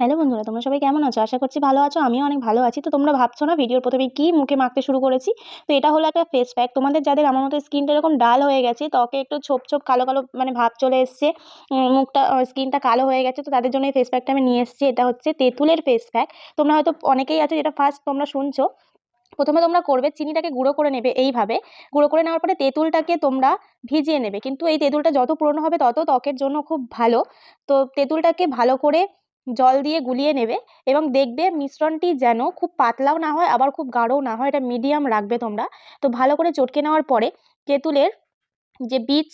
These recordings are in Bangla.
হ্যালো বন্ধুরা, তোমরা সবাই কেমন আছো? আশা করছি ভালো আছো, আমিও অনেক ভালো আছি। তো তোমরা ভাবছ না ভিডিওর প্রথমে কী মুখে মাখতে শুরু করেছি? তো এটা হলো একটা ফেস প্যাক তোমাদের যাদের আমার মতো স্কিনটা এরকম ডাল হয়ে গেছে ত্বকে একটু ছোপ ছোপ কালো কালো মানে ভাব চলে এসছে মুখটা স্কিনটা কালো হয়ে গেছে, তো তাদের জন্য এই ফেস প্যাকটা আমি নিয়ে এসেছি। এটা হচ্ছে তেঁতুলের ফেস প্যাক তোমরা হয়তো অনেকেই আছো যেটা ফার্স্ট তোমরা শুনছো। প্রথমে তোমরা করবে, চিনিটাকে গুঁড়ো করে নেবে এইভাবে। গুঁড়ো করে নেওয়ার পরে তেঁতুলটাকে তোমরা ভিজিয়ে নেবে। কিন্তু এই তেঁতুলটা যত পুরনো হবে তত ত্বকের জন্য খুব ভালো। তো তেঁতুলটাকে ভালো করে জল দিয়ে গুলিয়ে নেবে এবং দেখবে মিশ্রণটি যেন খুব পাতলাও না হয়, আবার খুব গাঢ়ও না হয়। এটা মিডিয়াম রাখবে তোমরা। তো ভালো করে চটকে নেওয়ার পরে তেঁতুলের যে বীজ,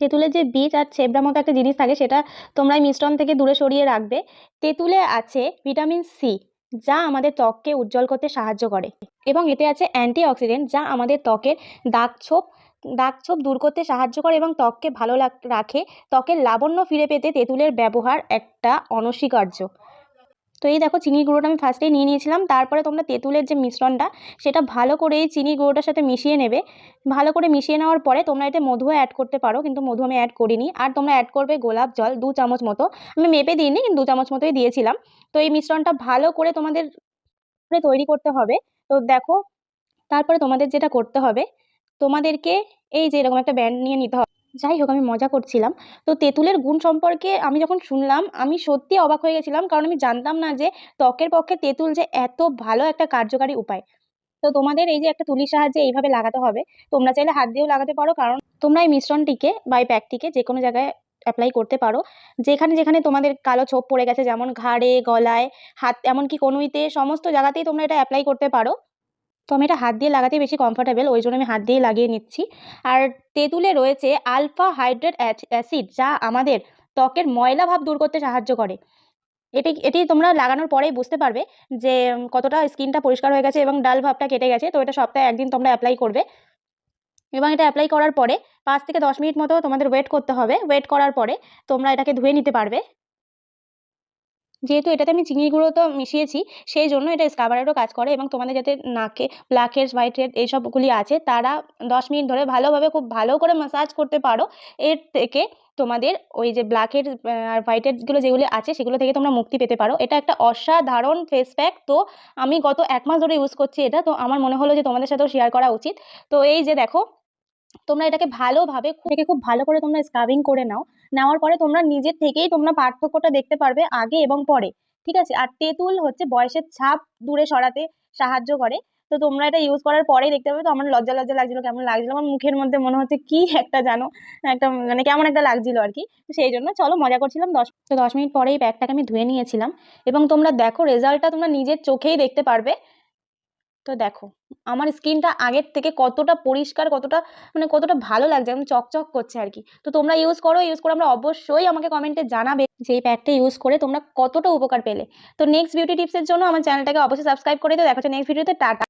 তেঁতুলের যে বীজ আর ছেবড়া মতো একটা জিনিস থাকে, সেটা তোমরা মিশ্রণ থেকে দূরে সরিয়ে রাখবে। তেঁতুলে আছে ভিটামিন সি যা আমাদের ত্বককে উজ্জ্বল করতে সাহায্য করে এবং এতে আছে অ্যান্টিঅক্সিডেন্ট যা আমাদের ত্বকের দাগছোপ দাগছোপ দূর করতে সাহায্য করে এবং ত্বককে ভালো রাখে। ত্বকের লাবণ্য ফিরে পেতে তেঁতুলের ব্যবহার একটা অনস্বীকার্য। তো এই দেখো চিনির গুঁড়োটা আমি ফার্স্টেই নিয়ে নিয়েছিলাম। তারপরে তোমরা তেঁতুলের যে মিশ্রণটা, সেটা ভালো করে এই চিনির গুঁড়োটার সাথে মিশিয়ে নেবে। ভালো করে মিশিয়ে নেওয়ার পরে তোমরা এতে মধু অ্যাড করতে পারো, কিন্তু মধু আমি অ্যাড করিনি। আর তোমরা অ্যাড করবে গোলাপ জল দু চামচ মতো। আমি মেপে দিইনি, কিন্তু দু চামচ মতোই দিয়েছিলাম। তো এই মিশ্রণটা ভালো করে তোমাদের তৈরি করতে হবে। তো দেখো, তারপরে তোমাদের যেটা করতে হবে, তোমাদেরকে এই যে এরকম একটা ব্যান্ড নিয়ে নিতে হবে। যাই হোক, আমি মজা করছিলাম। তো তেঁতুলের গুণ সম্পর্কে আমি যখন শুনলাম, আমি সত্যি অবাক হয়ে গেছিলাম, কারণ আমি জানতাম না যে ত্বকের পক্ষে তেঁতুল যে এত ভালো একটা কার্যকারী উপায়। তো তোমাদের এই যে একটা তুলির সাহায্যে এইভাবে লাগাতে হবে, তোমরা চাইলে হাত দিয়েও লাগাতে পারো, কারণ তোমরা এই মিশ্রণটিকে বা এই প্যাকটিকে যে কোনো জায়গায় অ্যাপ্লাই করতে পারো। যেখানে যেখানে তোমাদের কালো ছোপ পড়ে গেছে, যেমন ঘাড়ে, গলায়, হাত, এমনকি কনুইতে, সমস্ত জায়গাতেই তোমরা এটা অ্যাপ্লাই করতে পারো। তো আমি এটা হাত দিয়ে লাগাতে বেশি কমফোর্টেবল ওই জন্য আমি হাত দিয়েই লাগিয়ে নিচ্ছি। আর তেঁতুলে রয়েছে আলফা হাইড্রেট অ্যাসিড যা আমাদের ত্বকের ময়লা ভাব দূর করতে সাহায্য করে। এটি এটি তোমরা লাগানোর পরেই বুঝতে পারবে যে কতটা স্কিনটা পরিষ্কার হয়ে গেছে এবং ডাল ভাবটা কেটে গেছে। তো এটা সপ্তাহে একদিন তোমরা অ্যাপ্লাই করবে। এবং এটা অ্যাপ্লাই করার পরে পাঁচ থেকে দশ মিনিট মতো তোমাদের ওয়েট করতে হবে। ওয়েট করার পরে তোমরা এটাকে ধুয়ে নিতে পারবে। যেহেতু এটাতে আমি চিনির গুঁড়ো তো মিশিয়েছি, সেই জন্য এটা স্কাবারেরও কাজ করে এবং তোমাদের যাতে নাকে হেডস হোয়াইট হেড এইসবগুলি আছে, তারা দশ মিনিট ধরে ভালোভাবে খুব ভালো করে ম্যাসাজ করতে পারো। এর থেকে তোমাদের ওই যে ব্ল্যাক হেড আর হোয়াইট হেডসগুলো যেগুলি আছে, সেগুলো থেকে তোমরা মুক্তি পেতে পারো। এটা একটা অসাধারণ ফেস প্যাক তো আমি গত এক মাস ধরে ইউজ করছি এটা। তো আমার মনে হলো যে তোমাদের সাথেও শেয়ার করা উচিত। তো এই যে দেখো তোমরা এটাকে ভালোভাবে এটাকে খুব ভালো করে তোমরা স্ক্রাবিং করে নাও। নেওয়ার পরে তোমরা নিজের থেকেই তোমরা পার্থক্যটা দেখতে পারবে আগে এবং পরে। ঠিক আছে? আর তেঁতুল হচ্ছে বয়সের ছাপ দূরে সরাতে সাহায্য করে। তো তোমরা এটা ইউজ করার পরেই দেখতে পাবে তো আমার লজ্জা লজ্জা লাগছিল, কেমন লাগছিল? আমার মুখের মধ্যে মনে হচ্ছে কি একটা জানো একটা মানে কেমন একটা লাগছিল আর কি। তো সেই জন্য চলো মজা করছিলাম দশ তো দশ মিনিট পরেই ব্যাগটাকে আমি ধুয়ে নিয়েছিলাম। এবং তোমরা দেখো রেজাল্টটা তোমরা নিজের চোখেই দেখতে পারবে। তো দেখো, আমার স্কিনটা আগের থেকে কতটা পরিষ্কার, কতটা মানে কতটা ভালো লাগছে, একদম চকচক করছে আর কি। তো তোমরা ইউজ করো ইউজ করে আমরা অবশ্যই আমাকে কমেন্টে জানাবে যে এই প্যাকটা ইউজ করে তোমরা কতটা উপকার পেলে। তো নেক্সট বিউটি টিপসের জন্য আমার চ্যানেলটাকে অবশ্যই সাবস্ক্রাইব করে দিও। দেখা নেক্সট ভিডিওতে টাটা।